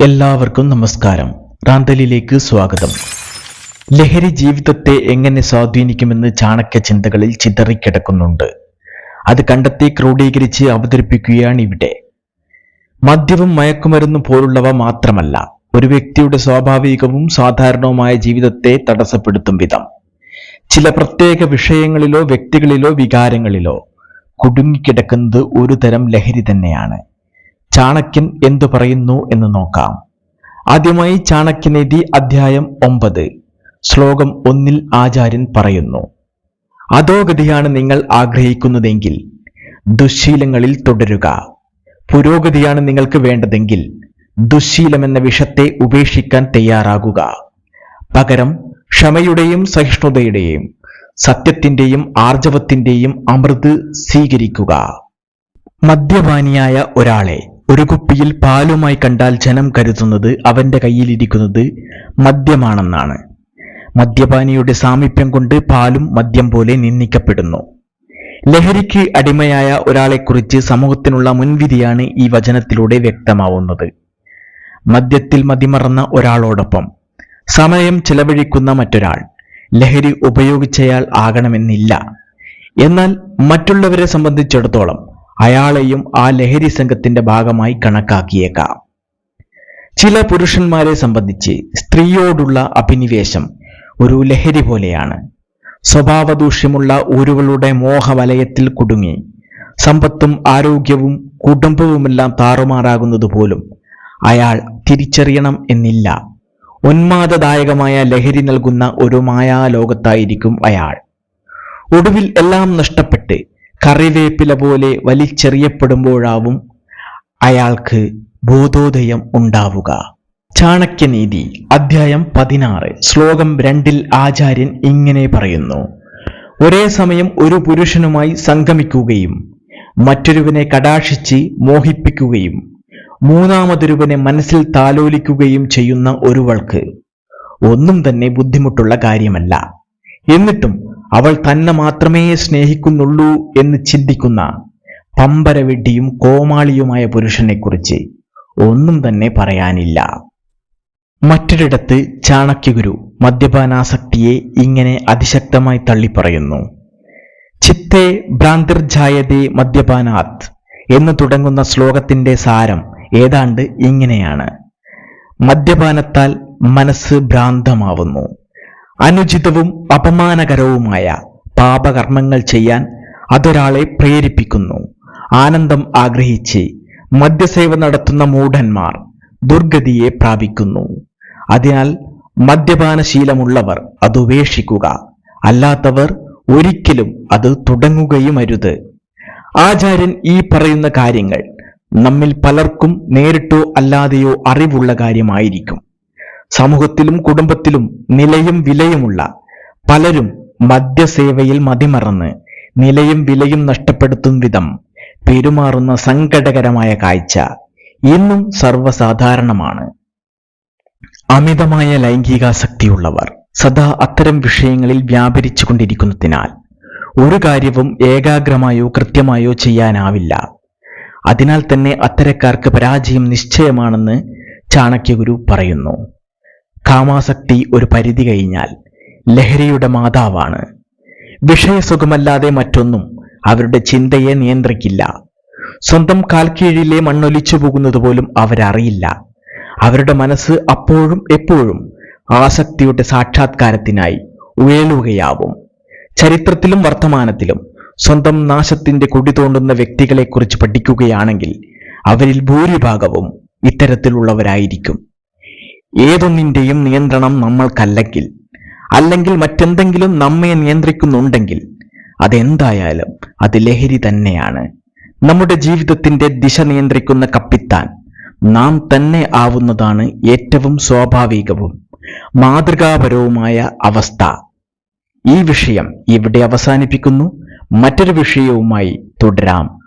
എല്ലാവർക്കും നമസ്കാരം. റാന്തലിലേക്ക് സ്വാഗതം. ലഹരി ജീവിതത്തെ എങ്ങനെ സ്വാധീനിക്കുമെന്ന് ചാണക്യ ചിന്തകളിൽ ചിതറിക്കിടക്കുന്നുണ്ട്. അത് കണ്ടെത്തി ക്രോഡീകരിച്ച് അവതരിപ്പിക്കുകയാണ് ഇവിടെ. മദ്യവും മയക്കുമരുന്നും പോലുള്ളവ മാത്രമല്ല ഒരു വ്യക്തിയുടെ സ്വാഭാവികവും സാധാരണവുമായ ജീവിതത്തെ തടസ്സപ്പെടുത്തും വിധം. ചില പ്രത്യേക വിഷയങ്ങളിലോ വ്യക്തികളിലോ വികാരങ്ങളിലോ കുടുങ്ങിക്കിടക്കുന്നത് ഒരു തരം ലഹരി തന്നെയാണ്. ചാണക്യൻ എന്തു പറയുന്നു എന്ന് നോക്കാം. ആദ്യമായി ചാണക്യനീതി അധ്യായം ഒമ്പത്. ശ്ലോകം ഒന്നിൽ ആചാര്യൻ പറയുന്നു അധോഗതിയാണ് നിങ്ങൾ ആഗ്രഹിക്കുന്നതെങ്കിൽ ദുശ്ശീലങ്ങളിൽ തുടരുക. പുരോഗതിയാണ് നിങ്ങൾക്ക് വേണ്ടതെങ്കിൽ ദുശ്ശീലമെന്ന വിഷത്തെ ഉപേക്ഷിക്കാൻ തയ്യാറാകുക. പകരം ക്ഷമയുടെയും സഹിഷ്ണുതയുടെയും സത്യത്തിന്റെയും ആർജവത്തിന്റെയും അമൃത് സ്വീകരിക്കുക. മദ്യപാനിയായ ഒരാളെ ഒരു കുപ്പിയിൽ പാലുമായി കണ്ടാൽ ജനം കരുതുന്നത് അവന്റെ കയ്യിലിരിക്കുന്നത് മദ്യമാണെന്നാണ്. മദ്യപാനിയുടെ സാമീപ്യം കൊണ്ട് പാലും മദ്യം പോലെ നിന്ദിക്കപ്പെടുന്നു. ലഹരിക്ക് അടിമയായ ഒരാളെക്കുറിച്ച് സമൂഹത്തിനുള്ള മുൻവിധിയാണ് ഈ വചനത്തിലൂടെ വ്യക്തമാവുന്നത്. മദ്യത്തിൽ മതിമറന്ന ഒരാളോടൊപ്പം സമയം ചെലവഴിക്കുന്ന മറ്റൊരാൾ ലഹരി ഉപയോഗിച്ചയാൾ ആകണമെന്നില്ല. എന്നാൽ മറ്റുള്ളവരെ സംബന്ധിച്ചിടത്തോളം അയാളെയും ആ ലഹരി സംഘത്തിന്റെ ഭാഗമായി കണക്കാക്കിയേക്കാം. ചില പുരുഷന്മാരെ സംബന്ധിച്ച് സ്ത്രീയോടുള്ള അഭിനിവേശം ഒരു ലഹരി പോലെയാണ്. സ്വഭാവദൂഷ്യമുള്ള ഊരുകളുടെ മോഹവലയത്തിൽ കുടുങ്ങി സമ്പത്തും ആരോഗ്യവും കുടുംബവുമെല്ലാം താറുമാറാകുന്നത് പോലും അയാൾ തിരിച്ചറിയണം എന്നില്ല. ഉന്മാദദായകമായ ലഹരി നൽകുന്ന ഒരു മായാലോകത്തായിരിക്കും അയാൾ. ഒടുവിൽ എല്ലാം നഷ്ടപ്പെട്ട് കറിവേപ്പില പോലെ വലിച്ചെറിയപ്പെടുമ്പോഴാവും അയാൾക്ക് ബോധോദയം ഉണ്ടാവുക. ചാണക്യനീതി അധ്യായം പതിനാറ് ശ്ലോകം രണ്ടിൽ ആചാര്യൻ ഇങ്ങനെ പറയുന്നു. ഒരേ സമയം ഒരു പുരുഷനുമായി സംഗമിക്കുകയും മറ്റൊരുവനെ കടാക്ഷിച്ച് മോഹിപ്പിക്കുകയും മൂന്നാമതൊരുവനെ മനസ്സിൽ താലോലിക്കുകയും ചെയ്യുന്ന ഒരുവൾക്ക് ഒന്നും തന്നെ ബുദ്ധിമുട്ടുള്ള കാര്യമല്ല. എന്നിട്ടും അവൾ തന്നെ മാത്രമേ സ്നേഹിക്കുന്നുള്ളൂ എന്ന് ചിന്തിക്കുന്ന പമ്പരവിഡ്ഢിയും കോമാളിയുമായ പുരുഷനെക്കുറിച്ച് ഒന്നും തന്നെ പറയാനില്ല. മറ്റൊരിടത്ത് ചാണക്യഗുരു മദ്യപാനാസക്തിയെ ഇങ്ങനെ അതിശക്തമായി തള്ളിപ്പറയുന്നു. ചിത്തെ ഭ്രാന്തിർജായതേ മദ്യപാനാത് എന്ന് തുടങ്ങുന്ന ശ്ലോകത്തിന്റെ സാരം ഏതാണ്ട് ഇങ്ങനെയാണ്. മദ്യപാനത്താൽ മനസ്സ് ഭ്രാന്തമാവുന്നു. അനുചിതവും അപമാനകരവുമായ പാപകർമ്മങ്ങൾ ചെയ്യാൻ അതൊരാളെ പ്രേരിപ്പിക്കുന്നു. ആനന്ദം ആഗ്രഹിച്ച് മദ്യസേവ നടത്തുന്ന മൂഢന്മാർ ദുർഗതിയെ പ്രാപിക്കുന്നു. അതിനാൽ മദ്യപാനശീലമുള്ളവർ അത് ഉപേക്ഷിക്കുക അല്ലാത്തവർ ഒരിക്കലും അത് തുടങ്ങുകയും അരുത് ആചാര്യൻ ഈ പറയുന്ന കാര്യങ്ങൾ നമ്മിൽ പലർക്കും നേരിട്ടോ അല്ലാതെയോ അറിവുള്ള കാര്യമായിരിക്കും. സമൂഹത്തിലും കുടുംബത്തിലും നിലയും വിലയുമുള്ള പലരും മദ്യസേവയിൽ മതിമറന്ന് നിലയും വിലയും നഷ്ടപ്പെടുത്തും വിധം പെരുമാറുന്ന സങ്കടകരമായ കാഴ്ച ഇന്നും സർവസാധാരണമാണ്. അമിതമായ ലൈംഗികാസക്തിയുള്ളവർ സദാ അത്തരം വിഷയങ്ങളിൽ വ്യാപരിച്ചു കൊണ്ടിരിക്കുന്നതിനാൽ ഒരു കാര്യവും ഏകാഗ്രമായോ കൃത്യമായോ ചെയ്യാനാവില്ല. അതിനാൽ തന്നെ അത്തരക്കാർക്ക് പരാജയം നിശ്ചയമാണെന്ന് ചാണക്യഗുരു പറയുന്നു. കാമാസക്തി ഒരു പരിധി കഴിഞ്ഞാൽ ലഹരിയുടെ മാതാവാണ്. വിഷയസുഖമല്ലാതെ മറ്റൊന്നും അവരുടെ ചിന്തയെ നിയന്ത്രിക്കില്ല. സ്വന്തം കാൽക്കീഴിലെ മണ്ണൊലിച്ചു പോകുന്നത് പോലും അവരറിയില്ല. അവരുടെ മനസ്സ് അപ്പോഴും എപ്പോഴും ആസക്തിയുടെ സാക്ഷാത്കാരത്തിനായി ഉയലുകയാവും. ചരിത്രത്തിലും വർത്തമാനത്തിലും സ്വന്തം നാശത്തിന്റെ കുടി തോണ്ടുന്ന വ്യക്തികളെക്കുറിച്ച് പഠിക്കുകയാണെങ്കിൽ അവരിൽ ഭൂരിഭാഗവും ഇത്തരത്തിലുള്ളവരായിരിക്കും. ഏതൊന്നിന്റെയും നിയന്ത്രണം നമ്മൾക്കല്ലെങ്കിൽ അല്ലെങ്കിൽ മറ്റെന്തെങ്കിലും നമ്മെ നിയന്ത്രിക്കുന്നുണ്ടെങ്കിൽ അതെന്തായാലും അത് ലഹരി തന്നെയാണ്. നമ്മുടെ ജീവിതത്തിന്റെ ദിശ നിയന്ത്രിക്കുന്ന കപ്പിത്താൻ നാം തന്നെ ആവുന്നതാണ് ഏറ്റവും സ്വാഭാവികവും മാതൃകാപരവുമായ അവസ്ഥ. ഈ വിഷയം ഇവിടെ അവസാനിപ്പിക്കുന്നു. മറ്റൊരു വിഷയവുമായി തുടരാം.